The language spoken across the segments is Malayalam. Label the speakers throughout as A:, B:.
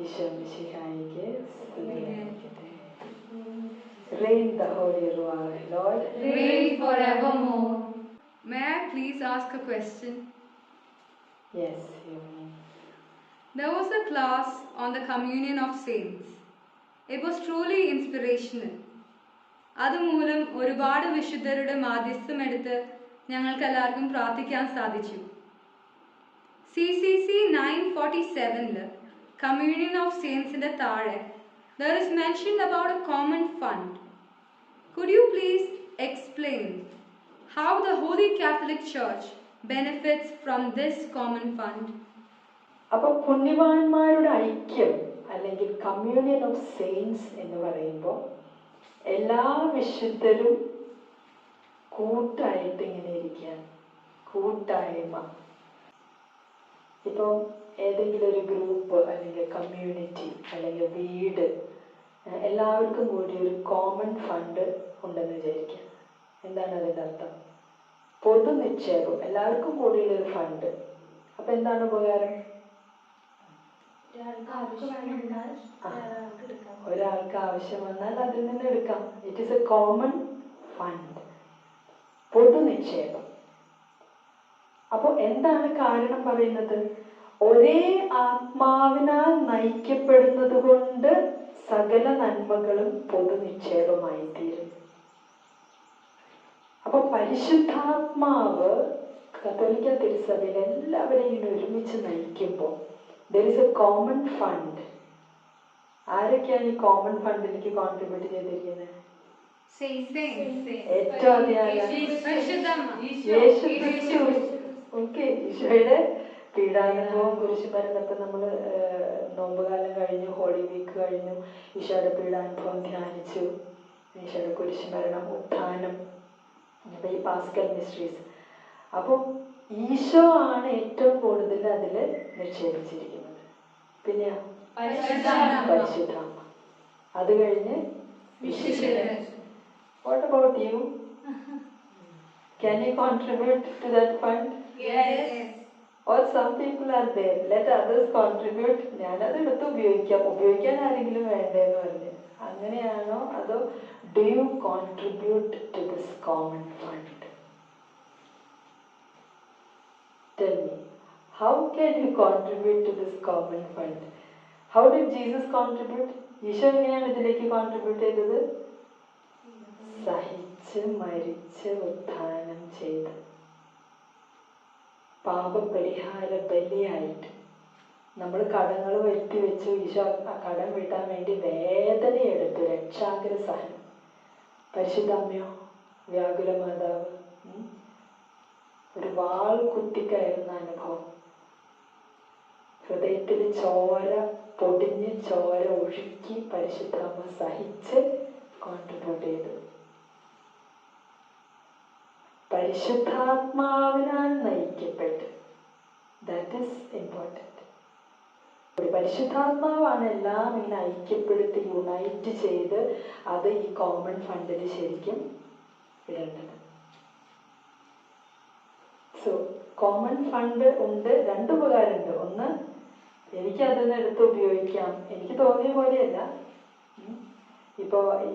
A: ഈശോ മിശിഹായിക്ക് സ്തുതിയായിരിക്കട്ടെ Reign the Holy Ruach, Lord.
B: Reign forevermore. May I please ask a question?
A: Yes, you may.
B: There was a class on the communion of saints. It was truly inspirational. അതുമൂലം ഒരുപാട് വിശുദ്ധരുടെ മാധ്യസ്ഥം എടുത്ത് ഞങ്ങൾക്കെല്ലാവർക്കും പ്രാർത്ഥിക്കാൻ സാധിച്ചു C C C nine forty സെവനിൽ കമ്മ്യൂണിയൻ ഓഫ് സെയിൻസിന്റെ താഴെ there is mentioned about a common fund. Could you please explain how the Holy Catholic Church benefits from this common fund?
A: അപ്പൊ പുണ്യവാന്മാരുടെ ഐക്യം അല്ലെങ്കിൽ കമ്മ്യൂണിയൻ ഓഫ് സെയിൻസ് എന്ന് പറയുമ്പോൾ എല്ലാ വിശുദ്ധരും കൂട്ടായിട്ട് ഇങ്ങനെ ഇരിക്കാൻ കൂട്ടായ്മ ഇപ്പം ഏതെങ്കിലും ഒരു ഗ്രൂപ്പ് അല്ലെങ്കിൽ കമ്മ്യൂണിറ്റി അല്ലെങ്കിൽ വീട് എല്ലാവർക്കും കൂടി ഒരു കോമൺ ഫണ്ട് ഉണ്ടെന്ന് വിചാരിക്കുക എന്താണ് അതിന്റെ അർത്ഥം? പൊതു നിക്ഷേപം എല്ലാവർക്കും കൂടിയുള്ള ഒരു ഫണ്ട് അപ്പൊ എന്താണ് ഉപകാരം? ഒരാൾക്ക് ആവശ്യം വന്നാൽ അതിൽ നിന്ന് എടുക്കാം. It is a common fund പൊതു നിക്ഷേപം. അപ്പോൾ എന്താണ് കാരണം പറയുന്നത്? ഒരേ ആത്മാവിനാൽ നയിക്കപ്പെടുന്നത് കൊണ്ട് സകല നന്മകളും പൊതുനിക്ഷേപമായി തീരും അപ്പൊ പരിശുദ്ധാത്മാവ് കത്തോലിക്ക തിരുസഭയിൽ എല്ലാവരെയും ഒരുമിച്ച് നയിക്കുമ്പോൾ there is a common fund ആരൊക്കെയാണ് ഈ കോമൺ ഫണ്ടിലേക്ക് കോൺട്രിബ്യൂട്ട് ചെയ്തിരിക്കുന്നത് ഏറ്റവും ഓക്കെ ഈശോയുടെ പീഡാനുഭവം കുരിശുമരണത്തെ നമ്മൾ നോമ്പുകാലം കഴിഞ്ഞു ഹോളി വീക്ക് കഴിഞ്ഞു ഈശോയുടെ പീഡാനുഭവം ധ്യാനിച്ചു ഈശോയുടെ കുരിശുമരണം ഉത്ഥാനം അപ്പൊ ഈ പാസ്കൽ മിസ്റ്ററീസ് അപ്പോൾ ഈശോ ആണ് ഏറ്റവും കൂടുതൽ അതിൽ നിക്ഷേപിച്ചിരിക്കുന്നത്. പിന്നെ പരിശുദ്ധ അത് കഴിഞ്ഞ് what about you can you contribute to that fund or some people are there let others contribute ഞാനത് എടുത്ത് ഉപയോഗിക്കാം. ഉപയോഗിക്കാൻ ആരെങ്കിലും വേണ്ടേന്ന് പറഞ്ഞ്. അങ്ങനെയാണോ? അതോ do you contribute to this common fund tell me how can you contribute to this common fund how did Jesus contribute Isho എങ്ങനെയാണ് ഇതിലേക്ക് കോൺട്രിബ്യൂട്ട് ചെയ്തത്? സഹിച്ച് മരിച്ച് ഉത്ഥാനം ചെയ്ത്. പാപപരിഹാര ബലിയായിട്ട് നമ്മൾ കടങ്ങൾ വരുത്തി വെച്ച് ഈശോ ആ കടം വീട്ടാൻ വേണ്ടി വേദനയെടുത്ത് രക്ഷാഗ്ര സഹനം. പരിശുദ്ധ അമ്മയോ വ്യാകുല മാതാവ്. ഒരു വാൾ കുത്തിക്കയറുന്ന അനുഭവം. ഹൃദയത്തിൽ ചോര പൊടിഞ്ഞ് ചോര ഒഴുക്കി പരിശുദ്ധ അമ്മ സഹിച്ച് കോൺട്രിബ്യൂട്ട് ചെയ്തു പരിശുദ്ധാത്മാവിനാൽ നയിക്കപ്പെട്ട്. ദാറ്റ് ഇസ് ഇമ്പോർട്ടന്റ് ഒരു പരിശുദ്ധാത്മാവാണ് എല്ലാം ഇങ്ങനെ ഐക്യപ്പെടുത്തി യുണൈറ്റ് ചെയ്ത് അത് ഈ കോമൺ ഫണ്ടിൽ ശരിക്കും ഇടേണ്ടത്. സോ കോമൺ ഫണ്ട് ഉണ്ട് രണ്ട് ഉപകാരമുണ്ട്. ഒന്ന് എനിക്ക് അതിനെടുത്ത് ഉപയോഗിക്കാം. എനിക്ക് തോന്നിയ പോലെയല്ല. ഇപ്പോ ഈ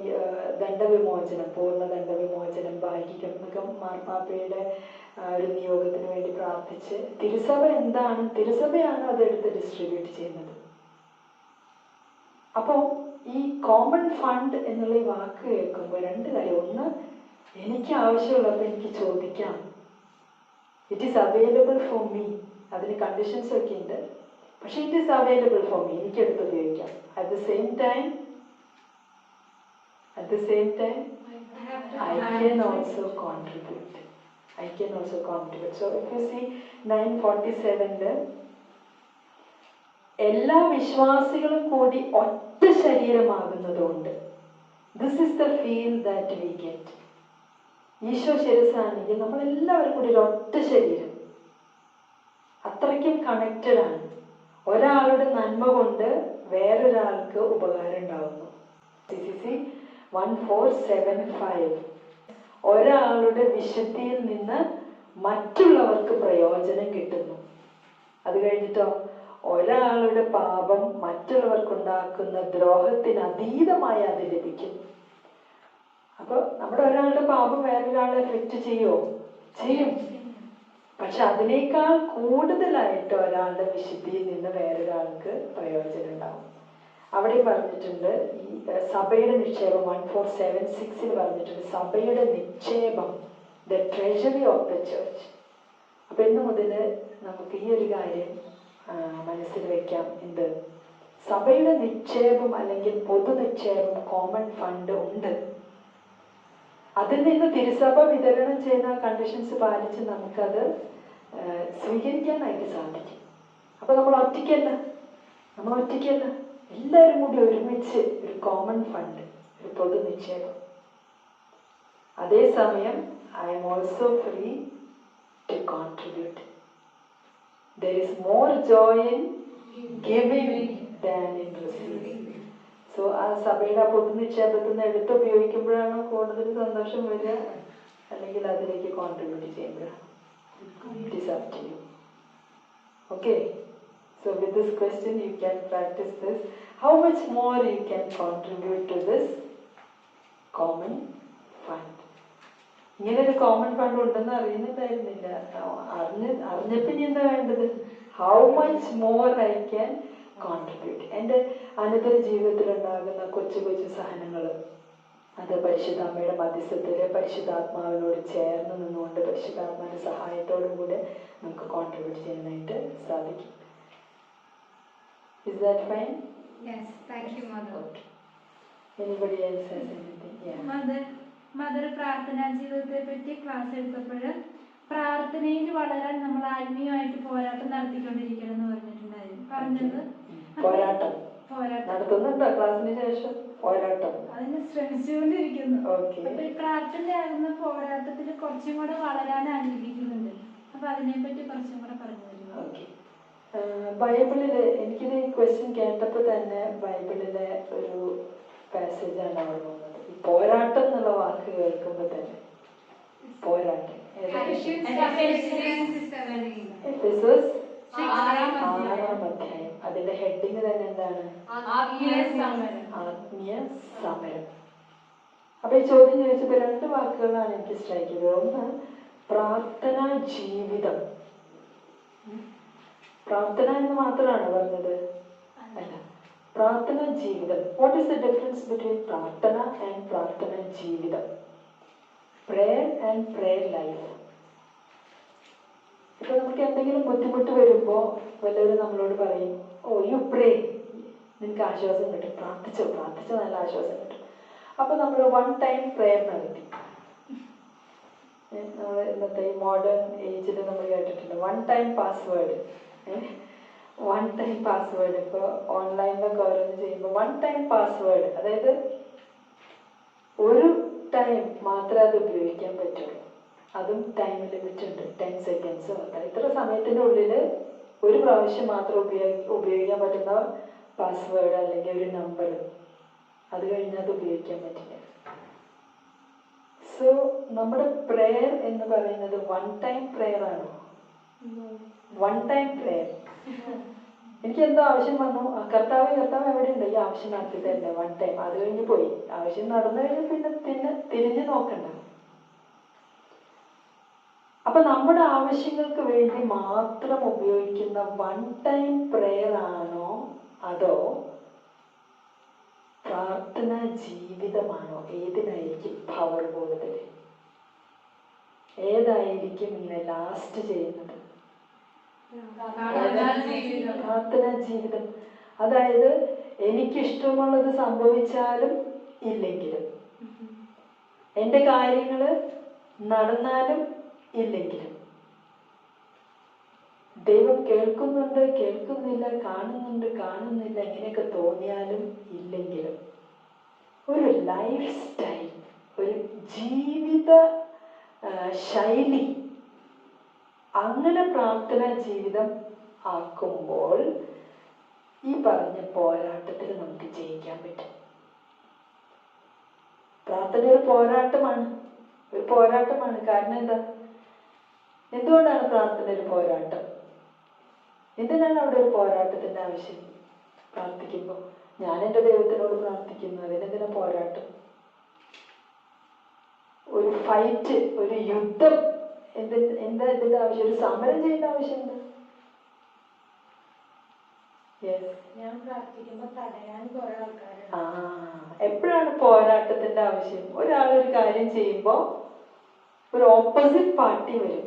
A: ദണ്ഡവിമോചനം പൂർണ ദണ്ഡവിമോചനം ഭാഗികം എന്നൊക്കെ മാർപ്പാപ്പയുടെ ഒരു നിയോഗത്തിന് വേണ്ടി പ്രാർത്ഥിച്ച് തിരുസഭ എന്താണ് തിരുസഭയാണ് അത് എടുത്ത് ഡിസ്ട്രിബ്യൂട്ട് ചെയ്യുന്നത്. അപ്പോൾ ഈ കോമൺ ഫണ്ട് എന്നുള്ള ഈ വാക്ക് കേൾക്കുമ്പോൾ രണ്ട് കാര്യം. ഒന്ന് എനിക്ക് ആവശ്യമുള്ളപ്പോൾ എനിക്ക് ചോദിക്കാം. It is available for me അതിന് കണ്ടീഷൻസ് ഒക്കെ ഉണ്ട്. പക്ഷെ it is available for me എനിക്ക് എടുത്ത് ഉപയോഗിക്കാം. At the same time at the same time, I can also contribute. I can also contribute. So if you see 947 എല്ലാ വിശ്വാസികളും കൂടി ഒറ്റ ശരീരമാകുന്നതുകൊണ്ട് this is the feel that we get Eesho ശിരസാണെങ്കിൽ നമ്മളെല്ലാവരും കൂടി ഒരു ഒറ്റ ശരീരം. അത്രയ്ക്കും കണക്റ്റഡ് ആണ്. ഒരാളുടെ നന്മ കൊണ്ട് വേറൊരാൾക്ക് ഉപകാരം ഉണ്ടാവുന്നു. C C C one four seven five ഒരാളുടെ വിശുദ്ധിയിൽ നിന്ന് മറ്റുള്ളവർക്ക് പ്രയോജനം കിട്ടുന്നു. അത് കഴിഞ്ഞിട്ടോ? ഒരാളുടെ പാപം മറ്റുള്ളവർക്കുണ്ടാക്കുന്ന ദ്രോഹത്തിന് അതീതമായി അത് ലഭിക്കും. അപ്പൊ നമ്മുടെ ഒരാളുടെ പാപം വേറൊരാളെ എഫക്റ്റ് ചെയ്യുമോ ചെയ്യും. പക്ഷെ അതിനേക്കാൾ കൂടുതലായിട്ട് ഒരാളുടെ വിശുദ്ധിയിൽ നിന്ന് വേറൊരാൾക്ക് പ്രയോജനം ഉണ്ടാവും. അവിടെ പറഞ്ഞിട്ടുണ്ട് സഭയുടെ നിക്ഷേപം വൺ ഫോർ സെവൻ സിക്സിൽ പറഞ്ഞിട്ടുണ്ട് സഭയുടെ നിക്ഷേപം the treasury of the church അപ്പൊ ഇന്ന് മുതൽ നമുക്ക് ഈ ഒരു കാര്യം മനസ്സിൽ വെക്കാം. എന്ത്? സഭയുടെ നിക്ഷേപം അല്ലെങ്കിൽ പൊതു നിക്ഷേപം കോമൺ ഫണ്ട് ഉണ്ട്. അതിൽ നിന്ന് തിരുസഭ വിതരണം ചെയ്യുന്ന കണ്ടീഷൻസ് പാലിച്ച് നമുക്കത് സ്വീകരിക്കാനായിട്ട് സാധിക്കും. അപ്പൊ നമ്മൾ ഒറ്റയ്ക്കല്ല. നമ്മൾ ഒറ്റയ്ക്കല്ല. എല്ലാവരും കൂടി ഒരുമിച്ച് ഒരു കോമൺ ഫണ്ട് ഒരു പൊതു നിക്ഷേപം. അതേസമയം I am also free to contribute there is more joy in giving than in so ആ സഭയുടെ ആ പൊതു നിക്ഷേപത്തിൽ നിന്ന് എടുത്ത് ഉപയോഗിക്കുമ്പോഴാണ് കൂടുതൽ സന്തോഷം വരിക. അല്ലെങ്കിൽ അതിലേക്ക് കോൺട്രിബ്യൂട്ട് ചെയ്യുമ്പോഴാണ്. It is up to you Okay, so with this question you can practice this. How much more you can contribute to this common fund? ഇങ്ങനെ ഒരു കോമൺ ഫണ്ട് ഉണ്ടെന്ന് അറിയുന്നുണ്ടായിരുന്നില്ല. അറിഞ്ഞ അറിഞ്ഞപ്പോൾ ഇനി എന്താ വേണ്ടത്? How much more I can contribute എന്റെ അനന്തര ജീവിതത്തിലുണ്ടാകുന്ന കൊച്ചു കൊച്ചു സഹനങ്ങൾ അത് പരിശുദ്ധാമ്മയുടെ മധ്യസ്ഥത്തിൽ പരിശുദ്ധാത്മാവിനോട് ചേർന്ന് നിന്നുകൊണ്ട് പരിശുദ്ധാത്മാവിന്റെ സഹായത്തോടും കൂടെ നമുക്ക് കോൺട്രിബ്യൂട്ട് ചെയ്യാനായിട്ട് സാധിക്കും. Is that fine?
B: Yes, thank yes. you, Mother.
A: Okay. Anybody else has anything? Yeah.
C: Mother, Mother പ്രാർത്ഥനാ ജീവിതത്തെ പറ്റി ക്ലാസ് എടുത്തപ്പോൾ പ്രാർത്ഥനയിൽ വളരാൻ നമ്മൾ ആത്മീയമായിട്ട് പോരാട്ടം നടത്തിക്കൊണ്ടിരിക്കണം എന്ന് പറഞ്ഞിട്ടുണ്ടായിരുന്നു പറഞ്ഞത്
A: പോരാട്ടം നടത്തുന്നുണ്ടോ ക്ലാസ്സിന് ശേഷം പോരാട്ടം
C: അതിന് ശ്രമിച്ചുകൊണ്ടിരിക്കുന്നു പ്രാർത്ഥനയാകുന്ന പോരാട്ടത്തിൽ കുറച്ചും കൂടെ വളരാൻ ആഗ്രഹിക്കുന്നുണ്ട് അപ്പൊ അതിനെപ്പറ്റി കുറച്ചും കൂടെ പറഞ്ഞു തരുമോ
A: ബൈബിളിൽ എനിക്കിത് ഈ ക്വസ്റ്റ്യൻ കേട്ടപ്പോൾ തന്നെ ബൈബിളിലെ ഒരു പാസേജാണ് അവിടെ വന്നത്. ഈ പോരാട്ടം എന്നുള്ള വാക്ക് കേൾക്കുമ്പോൾ തന്നെ. പോരാട്ടം.
B: ആറാം
A: അധ്യായം. അതിന്റെ ഹെഡിങ് തന്നെ എന്താണ്?
B: ആത്മീയ സമരം.
A: ആത്മീയ സമരം. അപ്പൊ ഈ ചോദ്യം ചോദിച്ചപ്പോ രണ്ട് വാക്കുകളാണ് എനിക്ക് സ്ട്രൈക്ക് ചെയ്തത്. ഒന്ന് പ്രാർത്ഥനാ ജീവിതം. പ്രാർത്ഥന എന്ന് മാത്രമാണ് പറഞ്ഞത്. അല്ല പ്രാർത്ഥന ജീവിതം. What is the difference between പ്രാർത്ഥന ആൻഡ് പ്രാർത്ഥന ജീവിതം? പ്രേയർ ആൻഡ് പ്രേയർ ലൈഫ് ഇപ്പൊ നമുക്ക് എന്തെങ്കിലും ബുദ്ധിമുട്ട് വരുമ്പോ വല്ലവരും നമ്മളോട് പറയും ഓ യു പ്രേ നിനക്ക് ആശ്വാസം കിട്ടും. പ്രാർത്ഥിച്ചോ? പ്രാർത്ഥിച്ചോ നല്ല ആശ്വാസം കിട്ടും. അപ്പൊ നമ്മൾ വൺ ടൈം പ്രേയർ നടത്തി നമ്മൾ ഇന്നത്തെ ഈ മോഡേൺ ഏജിൽ നമ്മൾ കേട്ടിട്ടുണ്ട്. One time password one time password ഇപ്പോൾ ഓൺലൈനിലൊക്കെ ഓരോന്ന് ചെയ്യുമ്പോൾ വൺ ടൈം പാസ്വേഡ് അതായത് ഒരു ടൈം മാത്രമേ അത് ഉപയോഗിക്കാൻ പറ്റുള്ളൂ. അതും ടൈം ലിമിറ്റ് ഉണ്ട്. ടെൻ സെക്കൻഡ്സോ ഇത്ര സമയത്തിന്റെ ഉള്ളിൽ ഒരു പ്രാവശ്യം മാത്രം ഉപയോഗി ഉപയോഗിക്കാൻ പറ്റുന്ന പാസ്വേഡ് അല്ലെങ്കിൽ ഒരു നമ്പർ അത് കഴിഞ്ഞാൽ അത് ഉപയോഗിക്കാൻ പറ്റില്ല. സോ നമ്മുടെ പ്രെയർ എന്ന് പറയുന്നത് വൺ ടൈം പ്രെയർ ആണോ? വൺ ടൈം പ്രെയർ എനിക്ക് എന്തോ ആവശ്യം വന്നു. കർത്താവ് കർത്താവ് എവിടെ ഉണ്ട് ഈ ആവശ്യം നടത്തി വൺ ടൈം അത് കഴിഞ്ഞ് പോയി. ആവശ്യം നടന്നു കഴിഞ്ഞാൽ പിന്നെ പിന്നെ തിരിഞ്ഞു നോക്കണ്ട. അപ്പൊ നമ്മുടെ ആവശ്യങ്ങൾക്ക് വേണ്ടി മാത്രം ഉപയോഗിക്കുന്ന വൺ ടൈം പ്രെയർ ആണോ? അതോ പ്രാർത്ഥന ജീവിതമാണോ? ഏതിനായിരിക്കും പവർ കൂടുതൽ ഏതായിരിക്കും ഇങ്ങനെ ലാസ്റ്റ് ചെയ്യുന്നത്? പ്രാർത്ഥന ജീവിതം. അതായത് എനിക്കിഷ്ടമുള്ളത് സംഭവിച്ചാലും ഇല്ലെങ്കിലും. എന്റെ കാര്യങ്ങൾ നടന്നാലും ഇല്ലെങ്കിലും. ദൈവം കേൾക്കുന്നുണ്ട് കേൾക്കുന്നില്ല കാണുന്നുണ്ട് കാണുന്നില്ല ഇങ്ങനെയൊക്കെ തോന്നിയാലും ഇല്ലെങ്കിലും. ഒരു ലൈഫ് സ്റ്റൈൽ ഒരു ജീവിത ശൈലി അങ്ങനെ പ്രാർത്ഥന ജീവിതം ആക്കുമ്പോൾ ഈ പറഞ്ഞ പോരാട്ടത്തിൽ നമുക്ക് ജയിക്കാൻ പറ്റും. പ്രാർത്ഥന ഒരു പോരാട്ടമാണ്. ഒരു പോരാട്ടമാണ്. കാരണം എന്താ? എന്തുകൊണ്ടാണ് പ്രാർത്ഥന ഒരു പോരാട്ടം? എന്തിനാണ് അവിടെ ഒരു പോരാട്ടത്തിന്റെ ആവശ്യം? പ്രാർത്ഥിക്കുമ്പോൾ ഞാൻ എന്റെ ദൈവത്തിനോട് പ്രാർത്ഥിക്കുന്നു. അതിനെന്തിനാ പോരാട്ടം? ഒരു ഫൈറ്റ് ഒരു യുദ്ധം എന്ത് എന്താ ഇതിന്റെ ആവശ്യം? ഒരു സമരം ചെയ്യേണ്ട ആവശ്യം
C: ഞാൻ പ്രാർത്ഥിക്കുമ്പോ തടയാൻ കുറെ ആൾക്കാരുണ്ട്.
A: ആ എപ്പോഴാണ് പോരാട്ടത്തിന്റെ ആവശ്യം? ഒരാൾ ഒരു കാര്യം ചെയ്യുമ്പോൾ ഒരു ഓപ്പോസിറ്റ് പാർട്ടി വരും.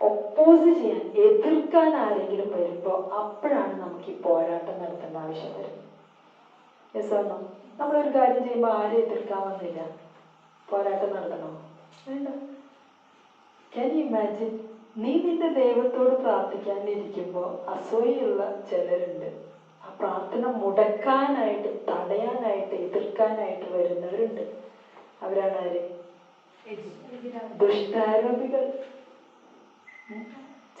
A: ഒപ്പോസ് ചെയ്യാൻ എതിർക്കാൻ ആരെങ്കിലും വരുമ്പോൾ അപ്പോഴാണ് നമുക്ക് ഈ പോരാട്ടം നടത്തേണ്ട ആവശ്യം വരും. യെസ് ആണോ നമ്മളൊരു കാര്യം ചെയ്യുമ്പോൾ ആരും എതിർക്കാൻ വന്നില്ല? പോരാട്ടം നടത്തണോ? വേണ്ട. ക്യാൻ ഇമാജിൻ നീ നിന്റെ ദൈവത്തോട് പ്രാർത്ഥിക്കാനിരിക്കുമ്പോൾ അസൂയുള്ള ചിലരുണ്ട്. ആ പ്രാർത്ഥന മുടക്കാനായിട്ട് തടയാനായിട്ട് എതിർക്കാനായിട്ട് വരുന്നവരുണ്ട്. അവരാണ് ആര്? ദുഷ്ടാരോപികൾ.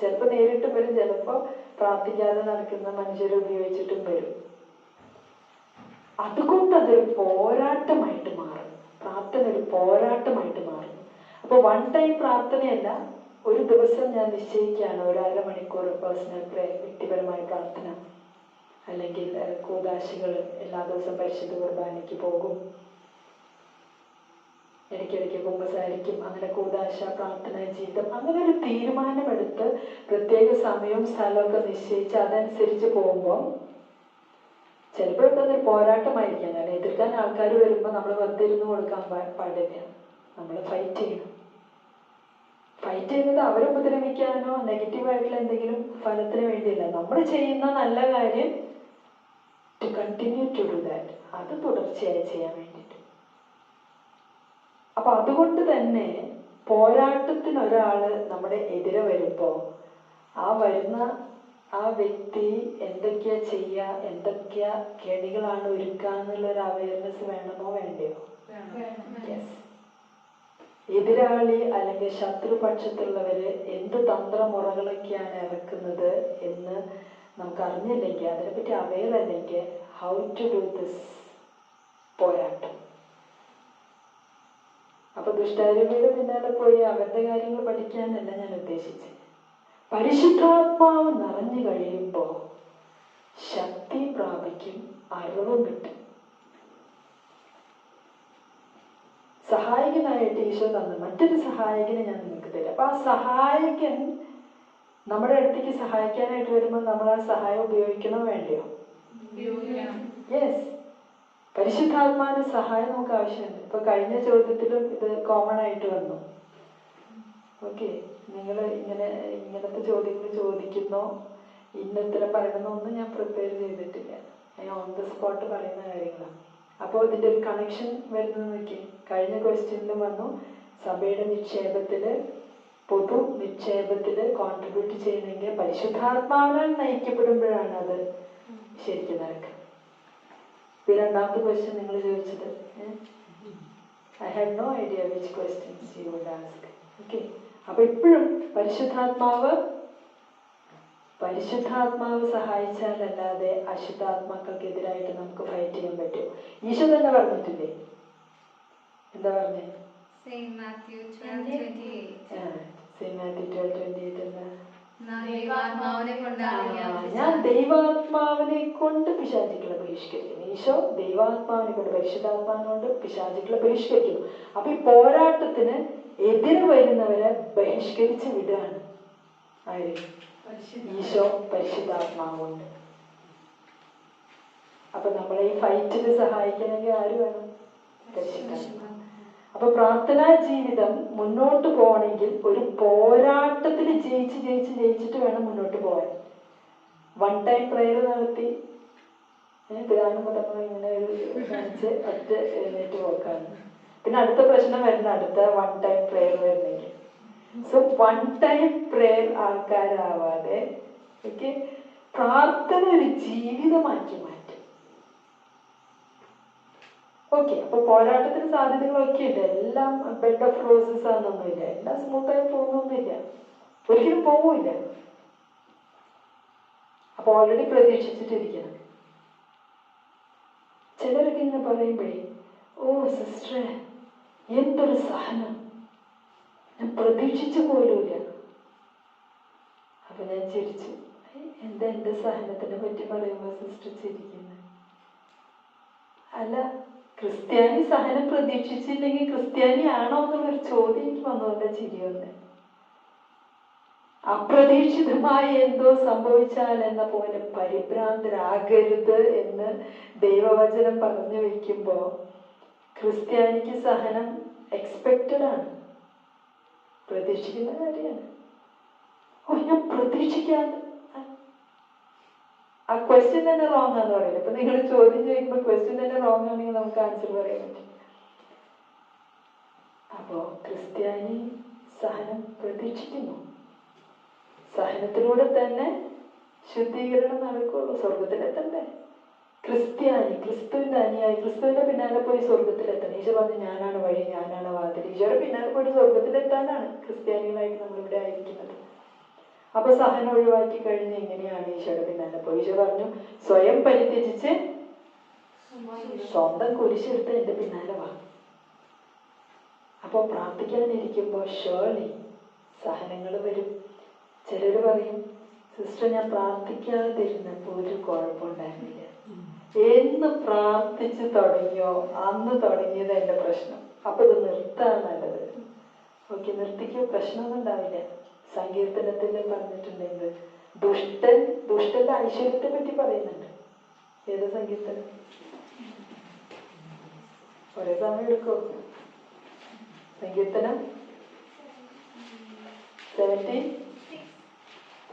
A: ചിലപ്പോൾ ചിലപ്പോ നേരിട്ട് വരും ചിലപ്പോ പ്രാർത്ഥിക്കാതെ നടക്കുന്ന മനുഷ്യരെ ഉപയോഗിച്ചിട്ടും വരും. അതുകൊണ്ട് അതൊരു പോരാട്ടമായിട്ട് മാറും. പ്രാർത്ഥന ഒരു പോരാട്ടമായിട്ട് മാറും. അപ്പൊ വൺ ടൈം പ്രാർത്ഥനയല്ല ഒരു ദിവസം ഞാൻ നിശ്ചയിക്കുകയാണ്. ഒരു അരമണിക്കൂർ പേഴ്സണൽ പ്രേ വ്യക്തിപരമായ പ്രാർത്ഥന അല്ലെങ്കിൽ കൂതാശികൾ എല്ലാ ദിവസവും പരിശുദ്ധ കുർബാനയ്ക്ക് പോകും. ഇടയ്ക്കിടയ്ക്ക് കുമ്പസാരിക്കും. അങ്ങനെ കൂതാശ പ്രാർത്ഥന ജീവിതം അങ്ങനെ ഒരു തീരുമാനമെടുത്ത് പ്രത്യേക സമയവും സ്ഥലമൊക്കെ നിശ്ചയിച്ച് അതനുസരിച്ച് പോകുമ്പോൾ ചിലപ്പോഴൊക്കെ അതൊരു പോരാട്ടമായിരിക്കാം. കാരണം എതിർക്കാൻ ആൾക്കാർ വരുമ്പോൾ നമ്മൾ വെറുതെ ഇരുന്ന് കൊടുക്കാൻ പാടില്ല. നമ്മൾ ഫൈറ്റ് ചെയ്യണം. ഫൈറ്റ് ചെയ്യുന്നത് അവരെ ഉപദ്രവിക്കാനോ നെഗറ്റീവായിട്ടുള്ള എന്തെങ്കിലും ഫലത്തിന് വേണ്ടിയല്ല. നമ്മൾ ചെയ്യുന്ന നല്ല കാര്യം to continue to do that അത് തുടർച്ചയായി ചെയ്യാൻ വേണ്ടിയിട്ട്. അപ്പൊ അതുകൊണ്ട് തന്നെ പോരാട്ടത്തിന് ഒരാൾ നമ്മുടെ എതിരെ വരുമ്പോൾ ആ വരുന്ന ആ വ്യക്തി എന്തൊക്കെയാ ചെയ്യുക എന്തൊക്കെയാ കെണികളാണ് ഒരുക്കുക എന്നുള്ള ഒരു അവയർനെസ് വേണമോ വേണ്ടയോ? Yes. എതിരാളി അല്ലെങ്കിൽ ശത്രുപക്ഷത്തുള്ളവര് എന്ത് തന്ത്രമുറകളൊക്കെയാണ് ഇറക്കുന്നത് എന്ന് നമുക്ക് അറിഞ്ഞില്ലെങ്കിൽ അതിനെപ്പറ്റി അവയർ അല്ലെങ്കിൽ ഹൗ ടു ഡു ദിസ് പോരാട്ടം. അപ്പൊ ദുഷ്ടാരൂപിയുടെ പിന്നാലെ പോയി അവരുടെ കാര്യങ്ങൾ പഠിക്കാനല്ല ഞാൻ ഉദ്ദേശിച്ചത് പരിശുദ്ധാത്മാവ് നിറഞ്ഞു കഴിയുമ്പോൾ ശക്തി പ്രാപിക്കും അറിവും കിട്ടും. സഹായകനായിട്ട് ഈശോ തന്നു മറ്റൊരു സഹായകനെ ഞാൻ നിങ്ങൾക്ക് തരാം. അപ്പൊ ആ സഹായകൻ നമ്മുടെ അടുത്തേക്ക് സഹായിക്കാനായിട്ട് വരുമ്പോൾ നമ്മൾ ആ സഹായം ഉപയോഗിക്കണോ വേണ്ടയോ? യെസ് പരിശുദ്ധാത്മാവിന്റെ സഹായം നമുക്ക് ആവശ്യമുണ്ട്. ഇപ്പൊ കഴിഞ്ഞ ചോദ്യത്തിലും ഇത് കോമൺ ആയിട്ട് വന്നു. ഓക്കെ നിങ്ങൾ ഇങ്ങനെ ഇങ്ങനത്തെ ചോദ്യങ്ങൾ ചോദിക്കുന്നോ. ഇന്ന ഉത്തരം പറയണമെന്നൊന്നും ഞാൻ പ്രിപ്പയർ ചെയ്തിട്ടില്ല. ഞാൻ ഓൺ ദ സ്പോട്ട് പറയുന്ന കാര്യങ്ങളാണ്. അപ്പോൾ ഇതിന്റെ ഒരു കണക്ഷൻ വരുന്നത് നോക്കി കഴിഞ്ഞ ക്വസ്റ്റ്യനിൽ വന്നു. സഭയുടെ നിക്ഷേപത്തിൽ പൊതു നിക്ഷേപത്തിൽ കോൺട്രിബ്യൂട്ട് ചെയ്യണമെങ്കിൽ പരിശുദ്ധാത്മാവിനാൽ നയിക്കപ്പെടുമ്പോഴാണ് അത് ശരിക്കും നടക്കുക ഈ രണ്ടാമത്തെ ക്വസ്റ്റ്യൻ നിങ്ങൾ ചോദിച്ചത്. I have no idea which questions you would ask okay അപ്പൊ ഇപ്പോഴും പരിശുദ്ധാത്മാവ് പരിശുദ്ധാത്മാവ് സഹായിച്ചാലല്ലാതെ അശുദ്ധാത്മാക്കൾക്കെതിരായിട്ട് നമുക്ക് ഫൈറ്റ് ചെയ്യാൻ പറ്റും. ഈശോ തന്നെ പറഞ്ഞിട്ടില്ലേ? എന്താ പറഞ്ഞേ
B: Saint Matthew 12:28.
A: Same Matthew twelve twenty eight എന്താ?
B: കൊണ്ടാണ് ഞാൻ
A: ദൈവാത്മാവിനെ കൊണ്ട് പിശാചിക്കളെ ബഹിഷ്കരിക്കുന്നു. ഈശോ ദൈവാത്മാവിനെ കൊണ്ട് പരിശുദ്ധാത്മാവിനെ കൊണ്ട് പിശാചിക്കളെ ബഹിഷ്കരിക്കുന്നു. അപ്പൊ ഈ പോരാട്ടത്തിന് എതിര് വരുന്നവരെ ബഹിഷ്കരിച്ച് വിടുകയാണ്. ആര്? ഈശോ പരിശുദ്ധാത്മാവ് കൊണ്ട്. അപ്പൊ നമ്മളെ ഈ ഫൈറ്റിൽ സഹായിക്കണമെങ്കിൽ ആര് വേണം? പരിശുദ്ധാത്മാവ്. അപ്പൊ പ്രാർത്ഥനാ ജീവിതം മുന്നോട്ട് പോകണമെങ്കിൽ ഒരു പോരാട്ടത്തിൽ ജയിച്ച് ജയിച്ച് ജയിച്ചിട്ട് വേണം മുന്നോട്ട് പോകാൻ. വൺ ടൈം പ്രയർ നടത്തി. നമ്മൾ ഇങ്ങനെ ഒരു കാണിച്ച് ഒറ്റ എഴുന്നേറ്റ് പോക്കാണ്. പിന്നെ അടുത്ത പ്രശ്നം വരുന്ന അടുത്ത വൺ ടൈം പ്രയർ വരുന്നെങ്കിൽ. സോ വൺ ടൈം പ്രയർ ആൾക്കാരാവാതെ പ്രാർത്ഥന ഒരു ജീവിതമാക്കി മാറ്റും ഓക്കെ അപ്പൊ പോരാട്ടത്തിന് സാധ്യതകളൊക്കെ ഉണ്ട്. എല്ലാം ബെഡ് ഓഫ് റോസസ് ആണെന്നൊന്നുമില്ല എല്ലാം സ്മൂത്തായി പോകുന്നൊന്നുമില്ല. ഒരിക്കലും പോവില്ല. അപ്പൊ ഓൾറെഡി പ്രതീക്ഷിച്ചിട്ടിരിക്കണം. ചിലരൊക്കെ ഇങ്ങനെ പറയുമ്പോഴേ ഓ സിസ്റ്റർ എന്തൊരു സഹനം. ഞാൻ പ്രതീക്ഷിച്ചു പോലുമില്ല. അപ്പൊ ഞാൻ ചിരിച്ചു. എന്താ എന്റെ സഹനത്തിനെ പറ്റി പറയുമ്പോൾ സിസ്റ്റർ ചിരിക്കുന്നത് അല്ല ക്രിസ്ത്യാനി സഹനം പ്രതീക്ഷിച്ചില്ലെങ്കിൽ ക്രിസ്ത്യാനി ആണോ എന്നുള്ളൊരു ചോദ്യം എനിക്ക് വന്നതുകൊണ്ട് ചിരി വന്നെ അപ്രതീക്ഷിതമായി എന്തോ സംഭവിച്ചാൽ എന്ന പോലെ പരിഭ്രാന്തരാകരുത് എന്ന് ദൈവവചനം പറഞ്ഞു വെക്കുമ്പോ ക്രിസ്ത്യാനിക്ക് സഹനം എക്സ്പെക്റ്റഡ് ആണ്. പ്രതീക്ഷിക്കുന്ന കാര്യമാണ്. ഓ ഞാൻ പ്രതീക്ഷിക്കാതെ ആ ക്വസ്റ്റ്യൻ തന്നെ റോങ് ആണെന്ന് പറയുന്നത് ഇപ്പൊ നിങ്ങൾ ചോദ്യം ചോദിക്കുമ്പോൾ ക്വസ്റ്റ്യൻ തന്നെ റോങ് ആണെങ്കിൽ നമുക്ക് ആൻസർ പറയാൻ പറ്റും. അപ്പോ ക്രിസ്ത്യാനി സഹനം പ്രതീക്ഷിക്കുന്നു. സഹനത്തിലൂടെ തന്നെ ശുദ്ധീകരണം നടക്കുള്ളൂ. സ്വർഗത്തിലെത്തണ്ടേ ക്രിസ്ത്യാനി ക്രിസ്തുവിന്റെ അനുയായി. ക്രിസ്തുവിന്റെ പിന്നാലെ പോയി സ്വർഗത്തിലെത്തണം ഈശോ പറഞ്ഞു ഞാനാണ് വഴി ഞാനാണ് വാതിൽ. ഈശോയുടെ പിന്നാലെ പോയി സ്വർഗത്തിലെത്താനാണ് ക്രിസ്ത്യാനികളായിട്ട് നമ്മളിവിടെ ആയിരിക്കുന്നത് അപ്പൊ സഹനം ഒഴിവാക്കി കഴിഞ്ഞ് എങ്ങനെയാണ് ഈശോയുടെ പിന്നാലെ പോയി? ഈശോ പറഞ്ഞു സ്വയം പരിത്യജിച്ച് സ്വന്തം കുരിശെടുത്ത് എന്റെ പിന്നാലെ വാ. അപ്പൊ പ്രാർത്ഥിക്കാനിരിക്കുമ്പോ ഷേർലി സഹനങ്ങൾ വരും. ചിലര് പറയും സിസ്റ്റർ ഞാൻ പ്രാർത്ഥിക്കാതിരുന്നപ്പോ ഒരു കുഴപ്പമുണ്ടായിരുന്നില്ല എന്ന് പ്രാർത്ഥിച്ച് തുടങ്ങിയോ? അന്ന് തുടങ്ങിയത് എന്റെ പ്രശ്നം. അപ്പൊ ഇത് നിർത്താൻ നല്ലത്. ഓക്കെ നിർത്തിക്കോ? പ്രശ്നമൊന്നും ഉണ്ടാവില്ല. സങ്കീർത്തനത്തിൽ പറഞ്ഞിട്ടുണ്ടെങ്കിൽ ദുഷ്ടൻ ദുഷ്ടന്റെ ഐശ്വര്യത്തെ പറ്റി പറയുന്നുണ്ട്. ഏത് സങ്കീർത്തനം? ഒരേ സമയം എടുക്കോ. സങ്കീർത്തനം? സെവന്റി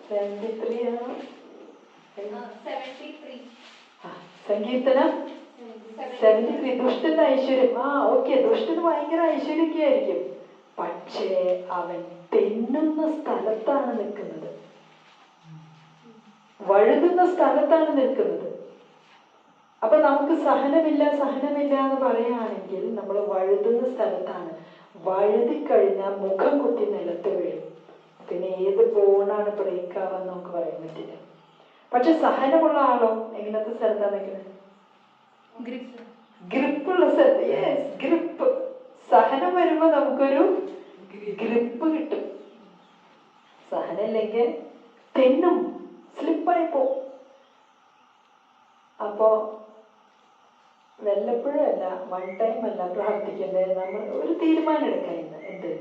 A: സെവന്റി ത്രീ ആണോ സങ്കീർത്തനം? സെവന്റി ത്രീ ദുഷ്ടന്റെ ഐശ്വര്യം. ആ ഓക്കെ ദുഷ്ടന് ഭയങ്കര ഐശ്വര്യമൊക്കെ ആയിരിക്കും പക്ഷേ അവൻ തെന്നുന്ന സ്ഥലത്താണ് നിൽക്കുന്നത്. വഴുതുന്ന സ്ഥലത്താണ് നിൽക്കുന്നത്. അപ്പൊ നമുക്ക് സഹനമില്ല സഹനമില്ല എന്ന് പറയുകയാണെങ്കിൽ നമ്മൾ വഴുതുന്ന സ്ഥലത്താണ്. വഴുതി കഴിഞ്ഞാൽ മുഖം കുത്തി നിലത്ത് വീഴും. പിന്നെ ഏത് ബോണാണ് ബ്രേക്ക് ആവാൻ നമുക്ക് പറയാൻ പറ്റില്ല. പക്ഷെ സഹനമുള്ള ആളോ? എങ്ങനത്തെ സ്ഥലത്താണ് നിൽക്കുന്നത്?
B: ഗ്രിപ്പ്.
A: ഗ്രിപ്പുള്ള സ്ഥലത്ത്. Yes grip. സഹനം വരുമ്പോ നമുക്കൊരു ഗ്രിപ്പ് കിട്ടും. സഹനമില്ലെങ്കിൽ തെന്നും സ്ലിപ്പായി പോവും. അപ്പോ വല്ലപ്പോഴും അല്ല വൺ ടൈം അല്ല പ്രാർത്ഥിക്കേണ്ടത് നമ്മൾ ഒരു തീരുമാനം എടുക്കാൻ എന്ത്?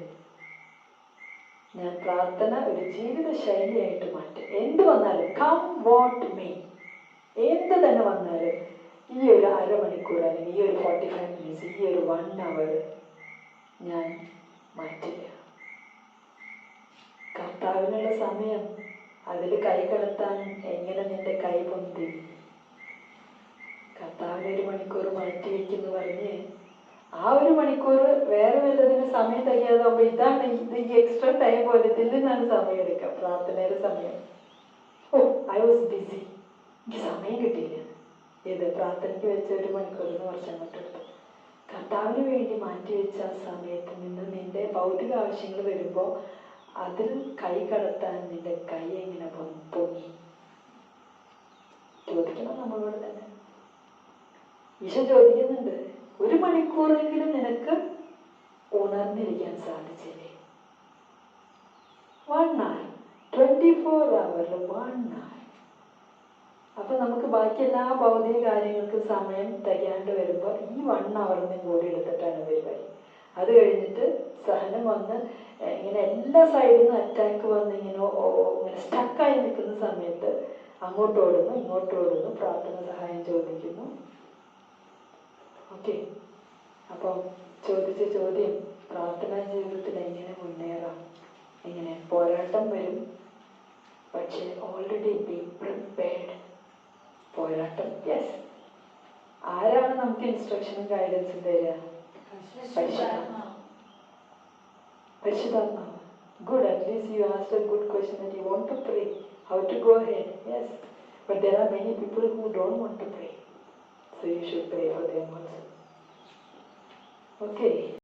A: ഞാൻ പ്രാർത്ഥന ഒരു ജീവിത ശൈലിയായിട്ട് മാറ്റും. എന്ത് വന്നാലും കം വാട്ട് മേ എന്ത് തന്നെ വന്നാലും ഈ ഒരു അരമണിക്കൂർ അല്ലെങ്കിൽ ഈ ഒരു ഫോർട്ടി ഫൈവ് മിനിറ്റ്സ് ഈ ഒരു വൺ അവർ ഞാൻ മാറ്റില്ല കർത്താവിനുള്ള സമയം അതിൽ കൈ കടത്താൻ എങ്ങനെ നിന്റെ കൈ പൊന്തി? കർത്താവിന് ഒരു മണിക്കൂർ മാറ്റി വെക്കുന്നു പറഞ്ഞ് ആ ഒരു മണിക്കൂർ വേറെ വല്ലതിന് സമയം തികയാതാവുമ്പോ ഇതാണ് ഇത് ഈ എക്സ്ട്രാ ടൈം പോലെ ഇതിൽ നിന്നാണ് സമയം എടുക്കുക പ്രാർത്ഥനയുടെ സമയം. ഓ ഐ വാസ് ബിസി എനിക്ക് സമയം കിട്ടിയില്ല. ഏത് പ്രാർത്ഥനയ്ക്ക് വെച്ച ഒരു എന്ന് കുറച്ച് അങ്ങോട്ട് എടുത്തു കർത്താവിന് വേണ്ടി മാറ്റിവെച്ച ആ സമയത്ത് നിന്ന് നിന്റെ ഭൗതിക ആവശ്യങ്ങൾ വരുമ്പോൾ അതിൽ കൈ കടത്താൻ നിന്റെ കൈ എങ്ങനെ പൊങ്ങി ചോദിക്കണം നമ്മളോട് തന്നെ. ഈശോ ചോദിക്കുന്നുണ്ട് ഒരു മണിക്കൂറെങ്കിലും നിനക്ക് ഉണർന്നിരിക്കാൻ സാധിച്ചില്ലേ? One hour twenty four hour one hour അപ്പൊ നമുക്ക് ബാക്കി എല്ലാ ഭൗതിക കാര്യങ്ങൾക്കും സമയം തികയാണ്ട് വരുമ്പോൾ ഈ വൺ അവറിനും കൂടി എടുത്തിട്ടാണ് പരിപാടി. അത് കഴിഞ്ഞിട്ട് സഹനം വന്ന് ഇങ്ങനെ എല്ലാ സൈഡിൽ നിന്ന് അറ്റാക്ക് വന്ന് ഇങ്ങനെ ഇങ്ങനെ സ്റ്റക്കായി നിൽക്കുന്ന സമയത്ത് അങ്ങോട്ട് ഓടുന്നു ഇങ്ങോട്ട് ഓടുന്നു പ്രാർത്ഥന സഹായം ചോദിക്കുന്നു. ഓക്കെ. അപ്പോൾ ചോദിച്ച ചോദ്യം പ്രാർത്ഥനാ ജീവിതത്തിൽ എങ്ങനെ മുന്നേറാം? എങ്ങനെ പോരാട്ടം വരും? പക്ഷേ ഓൾറെഡി ബി പ്രിപ്പയർഡ് പോരാട്ടം. യെസ് ആരാണ് നമുക്ക് ഇൻസ്ട്രക്ഷനും ഗൈഡൻസും തരിക? പരിശുദ്ധാത്മാവ്. പരിശുദ്ധാത്മാവ്. Good at least you asked a good question that you want to pray how to go ahead yes but there are many people who don't want to pray So you should pray for them also. Okay.